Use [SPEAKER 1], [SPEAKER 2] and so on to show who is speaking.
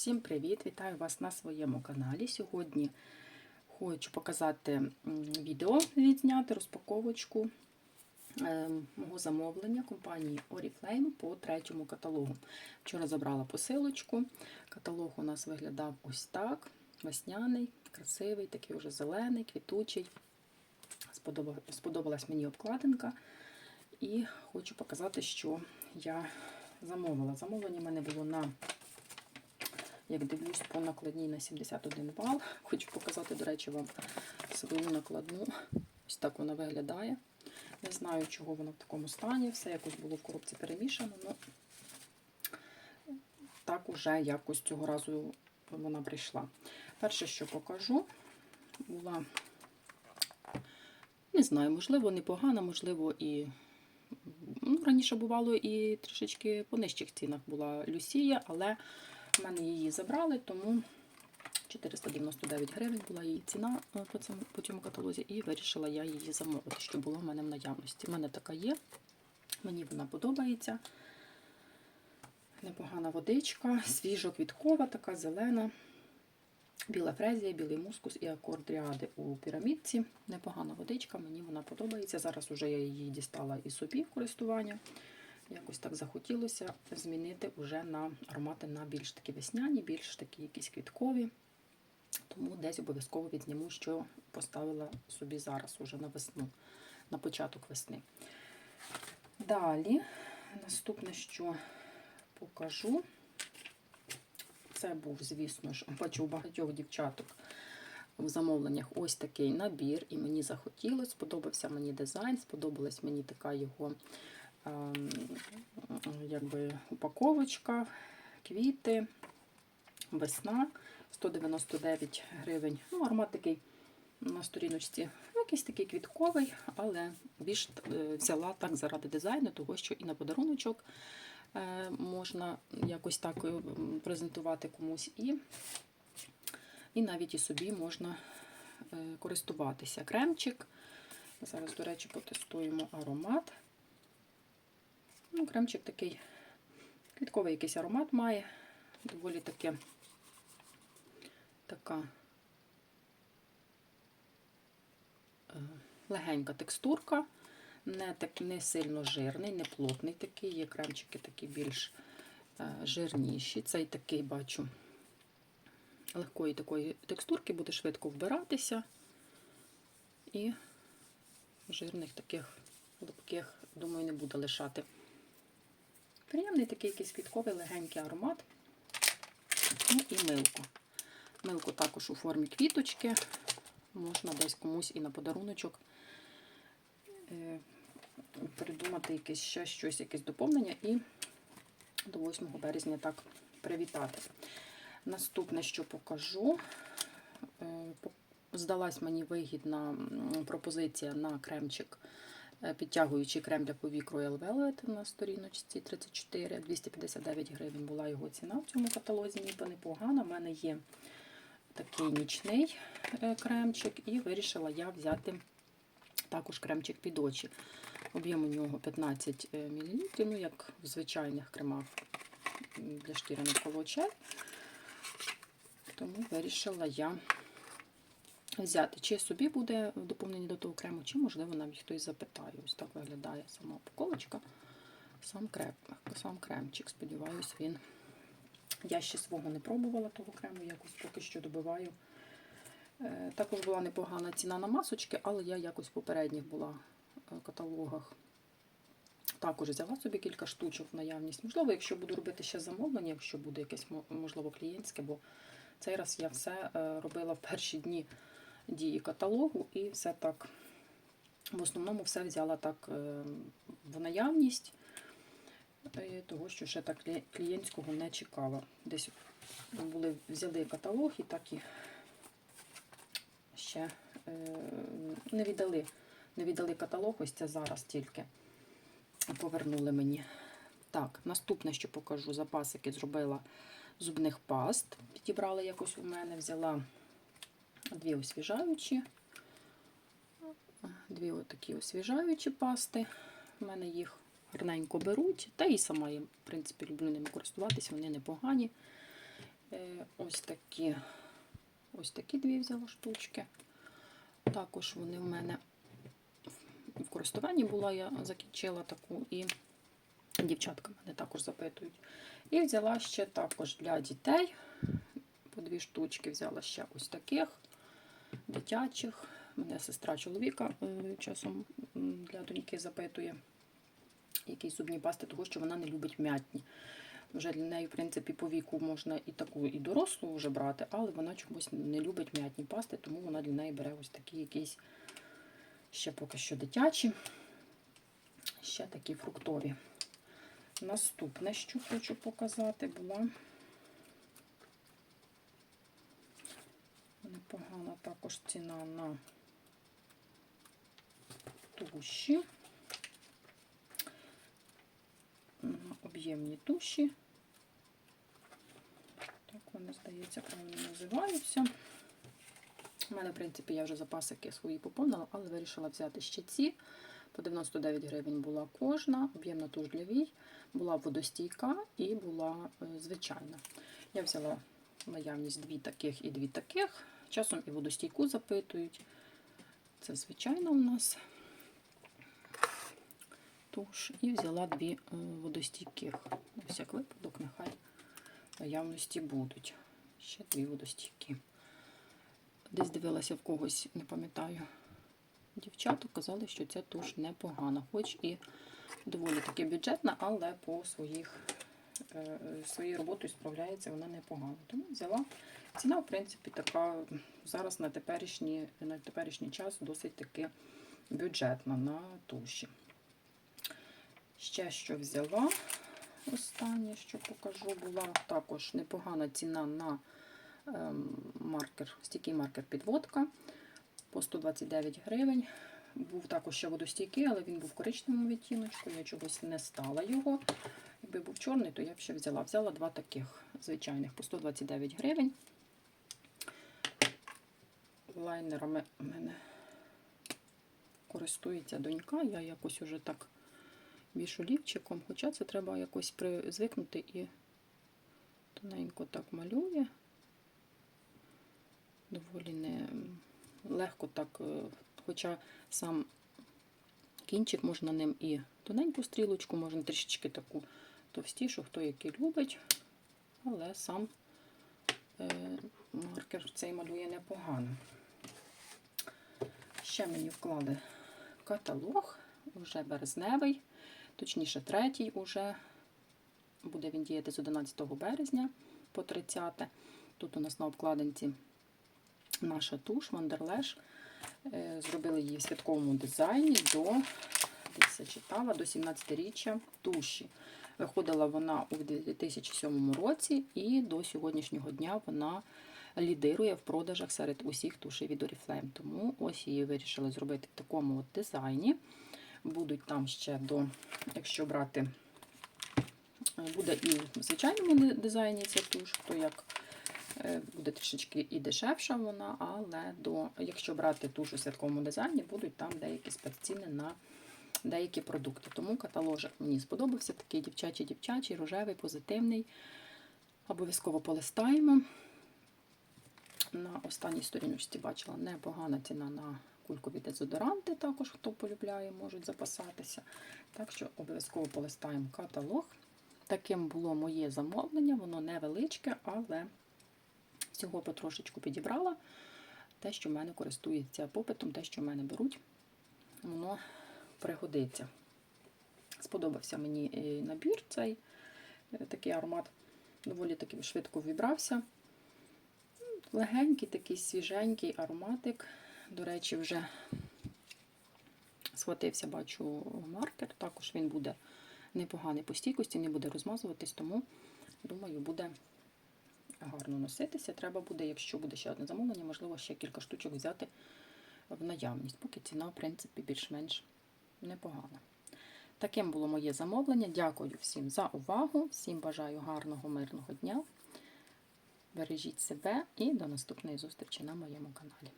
[SPEAKER 1] Всім привіт! Вітаю вас на своєму каналі. Сьогодні хочу показати відео відзняти розпаковочку е, мого замовлення компанії Oriflame по третьому каталогу. Вчора забрала посилочку. Каталог у нас виглядав ось так: весняний, красивий, такий вже зелений, квітучий. Сподоба- Сподобалась мені обкладинка. І хочу показати, що я замовила. Замовлення в мене було на як дивлюсь по накладній на 71 бал. Хочу показати, до речі, вам свою накладну. Ось так вона виглядає. Не знаю, чого вона в такому стані. Все якось було в коробці перемішано. Ну, так уже якось цього разу вона прийшла. Перше, що покажу, була, не знаю, можливо, непогана, можливо, і ну, раніше бувало і трішечки по нижчих цінах була Люсія, але в мене її забрали, тому 499 гривень була її ціна е, по цьому, по цьому каталозі, і вирішила я її замовити, що було в мене в наявності. У мене така є, мені вона подобається. Непогана водичка, свіжо-квіткова, така зелена. Біла фрезія, білий мускус і акорд ріади у пірамідці. Непогана водичка, мені вона подобається. Зараз уже я її дістала і собі в користування. Якось так захотілося змінити вже на аромати на більш такі весняні, більш такі якісь квіткові. Тому десь обов'язково відзніму, що поставила собі зараз, уже на весну, на початок весни. Далі, наступне, що покажу, це був, звісно ж, бачу у багатьох дівчаток в замовленнях ось такий набір, і мені захотілося, сподобався мені дизайн, сподобалась мені така його якби упаковочка, квіти, весна, 199 гривень. Ну, аромат такий на сторіночці, ну, якийсь такий квітковий, але більш е, взяла так заради дизайну, того що і на подаруночок е, можна якось так е, презентувати комусь, і, і навіть і собі можна користуватися. Кремчик. Зараз, до речі, потестуємо аромат. Ну, кремчик такий квітковий якийсь аромат має. Доволі таке така е, легенька текстурка, не, так, не сильно жирний, не плотний такий. Є кремчики такі більш е, жирніші. Цей такий бачу легкої такої текстурки, буде швидко вбиратися. І жирних таких липких, думаю, не буде лишати. Приємний такий якийсь квітковий легенький аромат. Ну і милку. Милку також у формі квіточки. Можна десь комусь і на подаруночок е, придумати якесь ще щось, якесь доповнення і до 8 березня так привітати. Наступне, що покажу, е, здалась мені вигідна пропозиція на кремчик підтягуючий крем для повік Royal Velvet на сторіночці 34, 259 гривень була його ціна в цьому каталозі, ніби непогана. У мене є такий нічний е, кремчик, і вирішила я взяти також кремчик під очі. Об'єм у нього 15 мл, ну як в звичайних кремах для шкіри навколо очей. Тому вирішила я взяти, чи собі буде в доповненні до того крему, чи, можливо, навіть хтось запитає. Ось так виглядає сама упаковочка, сам, крем, сам кремчик. Сподіваюсь, він. Я ще свого не пробувала того крему, якось поки що добиваю. Е, Також була непогана ціна на масочки, але я якось в попередніх була е, каталогах. Також взяла собі кілька штучок в наявність. Можливо, якщо буду робити ще замовлення, якщо буде якесь, можливо, клієнтське, бо цей раз я все е, робила в перші дні дії каталогу і все так. В основному все взяла так е, в наявність, е, того, що ще так клієнтського не чекала. Десь були, взяли каталог і так і ще е, не віддали, не віддали каталог, ось це зараз тільки повернули мені. Так, наступне, що покажу, запасики зробила зубних паст. Підібрала якось у мене, взяла дві освіжаючі, дві отакі освіжаючі пасти. У мене їх гарненько беруть. Та і сама я, в принципі, люблю ними користуватися, вони непогані. Е, Ось такі, ось такі дві взяла штучки. Також вони в мене в користуванні була, я закінчила таку і дівчатка мене також запитують. І взяла ще також для дітей. По дві штучки взяла ще ось таких дитячих. Мене сестра чоловіка е, часом для доньки запитує, які зубні пасти, тому що вона не любить м'ятні. Вже для неї, в принципі, по віку можна і таку, і дорослу вже брати, але вона чомусь не любить м'ятні пасти, тому вона для неї бере ось такі якісь ще поки що дитячі, ще такі фруктові. Наступне, що хочу показати, була непогана також ціна на туші. На об'ємні туші. Так вони, здається, правильно називаються. У мене, в принципі, я вже запасики свої поповнила, але вирішила взяти ще ці. По 99 гривень була кожна, об'ємна туш для вій, була водостійка і була е, звичайна. Я взяла наявність дві таких і дві таких. Часом і водостійку запитують. Це звичайна у нас туш. І взяла дві е, водостійких. На всяк випадок, нехай наявності будуть. Ще дві водостійки. Десь дивилася в когось, не пам'ятаю, дівчаток казали, що ця туш непогана, хоч і доволі таки бюджетна, але по своїх, е, своєю роботою справляється вона непогано. Тому взяла. Ціна, в принципі, така зараз на теперішній, на теперішній час досить таки бюджетна на туші. Ще що взяла, останнє, що покажу, була також непогана ціна на ем, маркер, стійкий маркер підводка по 129 гривень. Був також ще водостійкий, але він був в коричневому відтіночку, я чогось не стала його. Якби був чорний, то я б ще взяла. Взяла два таких звичайних по 129 гривень. Лайнерами в мене користується донька, я якось уже так більш олівчиком, хоча це треба якось звикнути і тоненько так малює. Доволі не легко так, е, хоча сам кінчик можна ним і тоненьку стрілочку, можна трішечки таку товстішу, хто який любить, але сам е, маркер цей малює непогано. Ще мені вклали каталог, вже березневий, точніше, третій уже. Буде він діяти з 11 березня по 30. Тут у нас на обкладинці наша туш Вандерлеш. Зробили її в святковому дизайні до десь читала, до 17-річчя туші. Виходила вона у 2007 році і до сьогоднішнього дня вона лідирує в продажах серед усіх тушей від Oriflame. Тому ось її вирішили зробити в такому от дизайні. Будуть там ще до, якщо брати, буде і в звичайному дизайні ця туш, то як буде трішечки і дешевша вона, але до, якщо брати туш у святковому дизайні, будуть там деякі спецціни на деякі продукти. Тому каталожик мені сподобався, такий дівчачий-дівчачий, рожевий, позитивний. Обов'язково полистаємо. На останній сторіночці бачила непогана ціна на кулькові дезодоранти, також хто полюбляє, можуть запасатися. Так що обов'язково полистаємо каталог. Таким було моє замовлення, воно невеличке, але всього потрошечку підібрала. Те, що в мене користується попитом, те, що в мене беруть, воно пригодиться. Сподобався мені набір цей такий аромат, доволі таки швидко вібрався. Легенький, такий свіженький ароматик. До речі, вже схватився, бачу, маркер. Також він буде непоганий по стійкості, не буде розмазуватись, тому, думаю, буде гарно носитися. Треба буде, якщо буде ще одне замовлення, можливо, ще кілька штучок взяти в наявність, поки ціна, в принципі, більш-менш непогана. Таким було моє замовлення. Дякую всім за увагу, всім бажаю гарного, мирного дня. Бережіть себе і до наступної зустрічі на моєму каналі.